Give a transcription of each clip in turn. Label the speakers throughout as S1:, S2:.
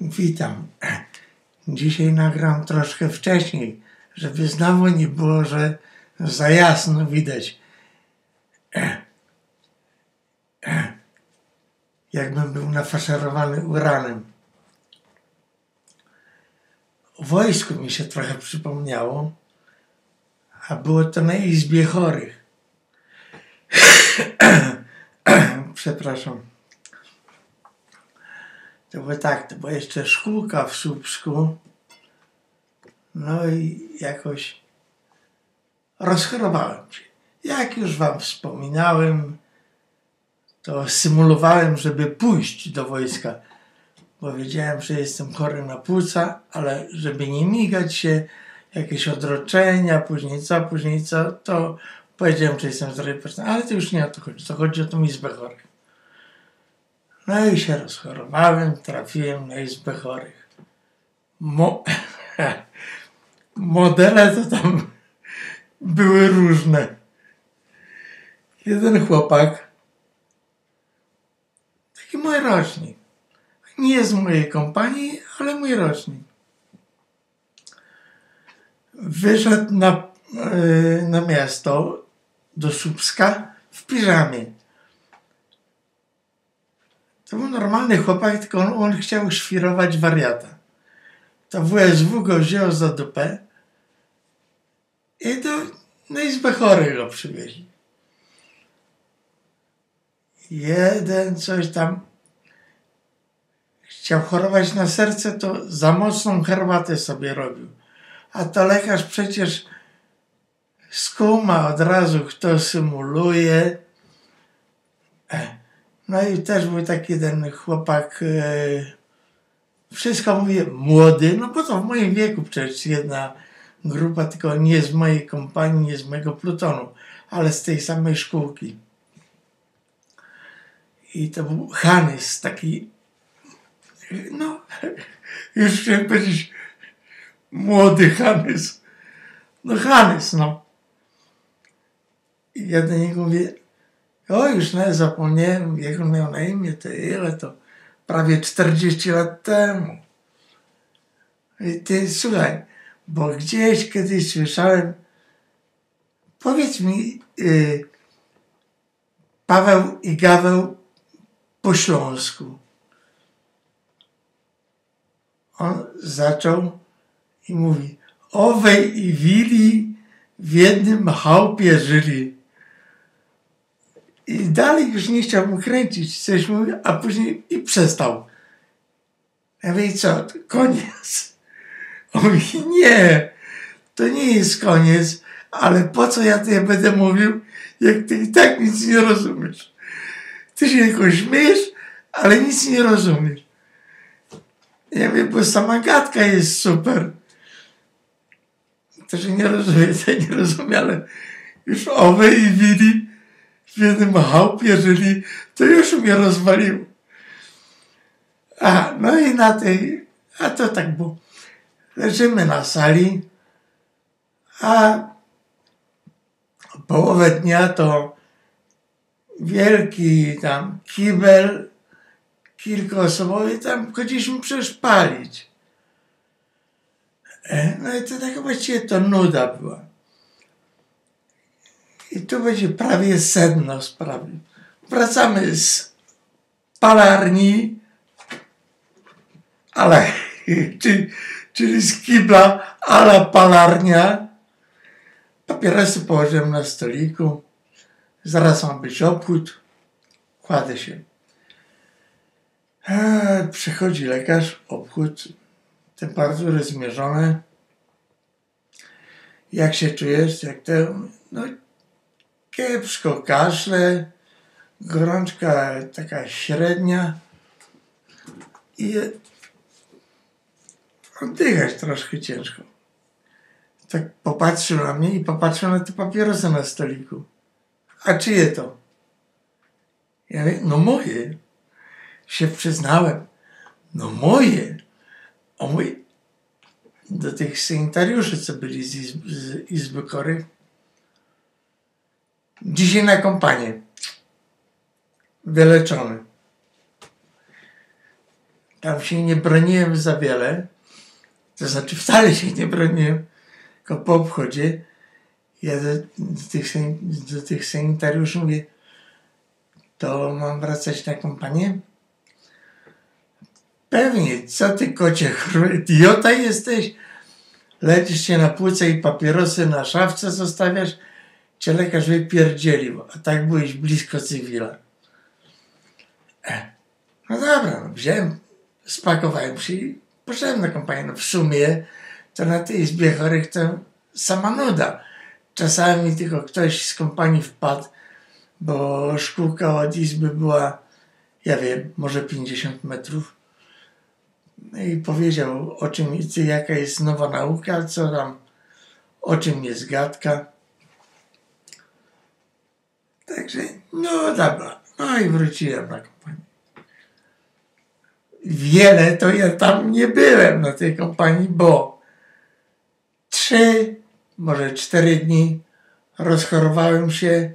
S1: Witam. Dzisiaj nagram troszkę wcześniej, żeby znowu nie było, że za jasno widać. Jakbym był nafaszerowany uranem. O wojsku mi się trochę przypomniało, a było to na Izbie Chorych. Przepraszam. To było tak, to była jeszcze szkółka w Słupsku. No i jakoś rozchorowałem się. Jak już wam wspominałem, to symulowałem, żeby pójść do wojska, bo wiedziałem, że jestem chory na płuca, ale żeby nie migać się, jakieś odroczenia, później co, później co, to powiedziałem, że jestem zdrowy, ale to już nie o to chodzi, to chodzi o tą izbę chorych. No i się rozchorowałem, trafiłem na izbę chorych. Mo modele to tam były różne. Jeden chłopak, taki mój rocznik, nie z mojej kompanii, ale mój rocznik, wyszedł na, yy, na miasto do Słupska w piżamie. To był normalny chłopak, tylko on, on chciał świrować wariata. To WSW go wziął za dupę i do, na izbę chorych go przywieźli. Jeden coś tam chciał chorować na serce, to za mocną herbatę sobie robił. A to lekarz przecież skuma od razu, kto symuluje. No i też był taki jeden chłopak, e, wszystko mówię, młody, no bo to w moim wieku przecież jedna grupa, tylko nie z mojej kompanii, nie z mojego plutonu, ale z tej samej szkółki. I to był Hanys, taki, no, już chciałem powiedzieć, młody Hanys. No Hanys, no. I ja do niego mówię, o już nie, zapomniałem, jak on miał na imię, to ile to? Prawie 40 lat temu. I ty, słuchaj, bo gdzieś kiedyś słyszałem, powiedz mi, y, Paweł i Gaweł po śląsku. On zaczął i mówi, owej i wili w jednym chałupie żyli. I dalej już nie chciał mu kręcić, coś mówił, a później i przestał. Ja mówię, co, koniec? On mówi, nie, to nie jest koniec, ale po co ja to będę mówił, jak ty i tak nic nie rozumiesz? Ty się tylko śmiejesz, ale nic nie rozumiesz. Ja wiem, bo sama gadka jest super. To, że nie rozumie, to nie rozumie, ale już owe i w jednym chałupie żyli, to już mnie rozwalił. A, no i na tej, a to tak było. Leżymy na sali, a połowę dnia to wielki tam kibel kilkoosobowy, tam chodziliśmy przecież palić. No i to tak właściwie to nuda była. I tu będzie prawie sedno sprawy. Wracamy z palarni, ale, czyli, czyli z kibla, ala palarnia. Papierosy położyłem na stoliku. Zaraz ma być obchód. Kładę się. Eee, przychodzi lekarz, obchód, temperatury zmierzone. Jak się czujesz? Jak to? No, kiepsko, kaszle, gorączka taka średnia i oddychać troszkę ciężko. Tak popatrzył na mnie i popatrzył na te papierosy na stoliku. A czyje to? Ja mówię, no moje. Się przyznałem. No moje. O mój, do tych sanitariuszy, co byli z Izby, z izby Chorych. Dzisiaj na kompanię. Wyleczony. tam się nie broniłem za wiele, to znaczy wcale się nie broniłem, tylko po obchodzie ja do, do, tych, do tych sanitariuszy mówię, to mam wracać na kompanię? Pewnie, co ty kocie, idiota jesteś? Lecisz się na płuce i papierosy na szafce zostawiasz, cię lekarz wypierdzielił, a tak byłeś blisko cywila. No dobra, no wziąłem, spakowałem się i poszedłem na kompanię. No w sumie to na tej izbie chorych to sama nuda. Czasami tylko ktoś z kompanii wpadł, bo szkółka od izby była, ja wiem, może 50 metrów. No i powiedział, o czym, jaka jest nowa nauka, co tam, o czym jest gadka. Także, no dobra. No i wróciłem na kompanię. Wiele to ja tam nie byłem na tej kompanii, bo trzy, może cztery dni rozchorowałem się,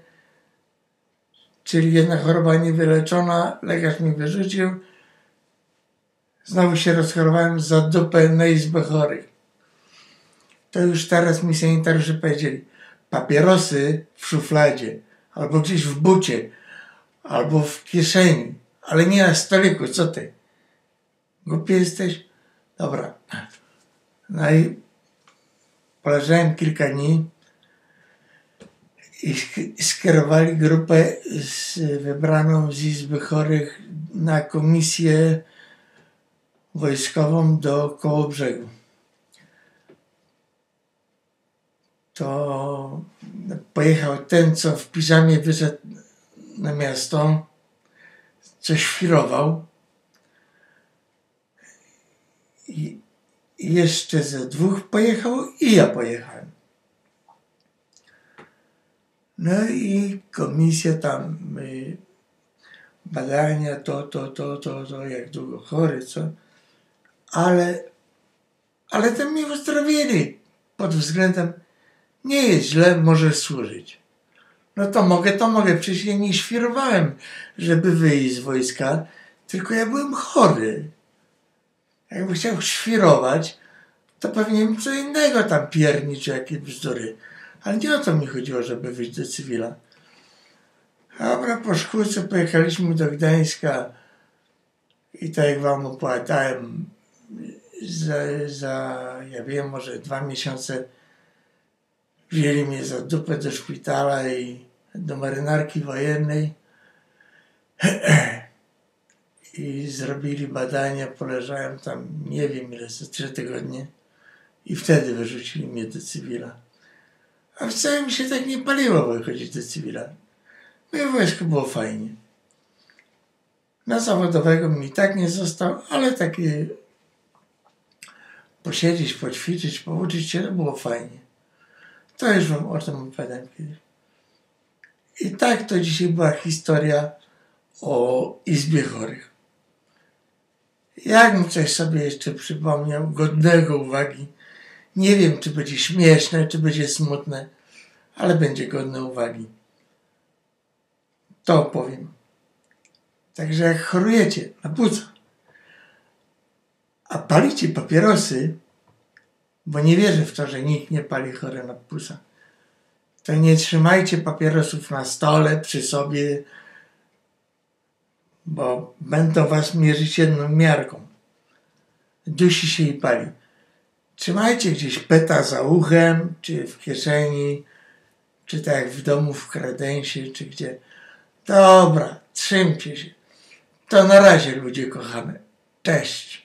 S1: czyli jedna choroba niewyleczona, lekarz mi wyrzucił. Znowu się rozchorowałem za dupę na izbę chorych. To już teraz mi sanitariusze powiedzieli, papierosy w szufladzie, albo gdzieś w bucie, albo w kieszeni, ale nie na stoliku, co ty? Głupi jesteś? Dobra. No i poleżałem kilka dni i skierowali grupę z, wybraną z Izby Chorych na komisję wojskową do Kołobrzegu. To pojechał ten, co w piżamie wyszedł na miasto, co świrował. I jeszcze ze dwóch pojechał i ja pojechałem. No i komisja tam badania, to, to, to, to, to, jak długo chory, co. Ale, ale tam mnie uzdrowili pod względem nie jest źle, może służyć. No to mogę, to mogę. Przecież ja nie świrowałem, żeby wyjść z wojska, tylko ja byłem chory. Jakbym chciał świrować, to pewnie bym co innego tam piernić, jakie bzdury. Ale nie o to mi chodziło, żeby wyjść do cywila. Dobra, po szkółce pojechaliśmy do Gdańska i tak jak wam opowiadałem, za, za ja wiem, może dwa miesiące wzięli mnie za dupę do szpitala i do marynarki wojennej i zrobili badania, poleżałem tam nie wiem ile, za trzy tygodnie i wtedy wyrzucili mnie do cywila. A wcale mi się tak nie paliło wychodzić do cywila. Moje wojsko było fajnie. Na zawodowego mi tak nie został, ale takie posiedzieć, poćwiczyć, pouczyć się, to było fajnie. To już wam o tym opowiadam kiedyś. I tak to dzisiaj była historia o Izbie Chorych. Jakbym coś sobie jeszcze przypomniał, godnego uwagi, nie wiem, czy będzie śmieszne, czy będzie smutne, ale będzie godne uwagi. To opowiem. Także jak chorujecie na płuca, a palicie papierosy, bo nie wierzę w to, że nikt nie pali chore na płuca, to nie trzymajcie papierosów na stole, przy sobie, bo będą was mierzyć jedną miarką. Dusi się i pali. Trzymajcie gdzieś peta za uchem, czy w kieszeni, czy tak jak w domu w kredensie, czy gdzie. Dobra, trzymcie się. To na razie, ludzie kochane. Cześć.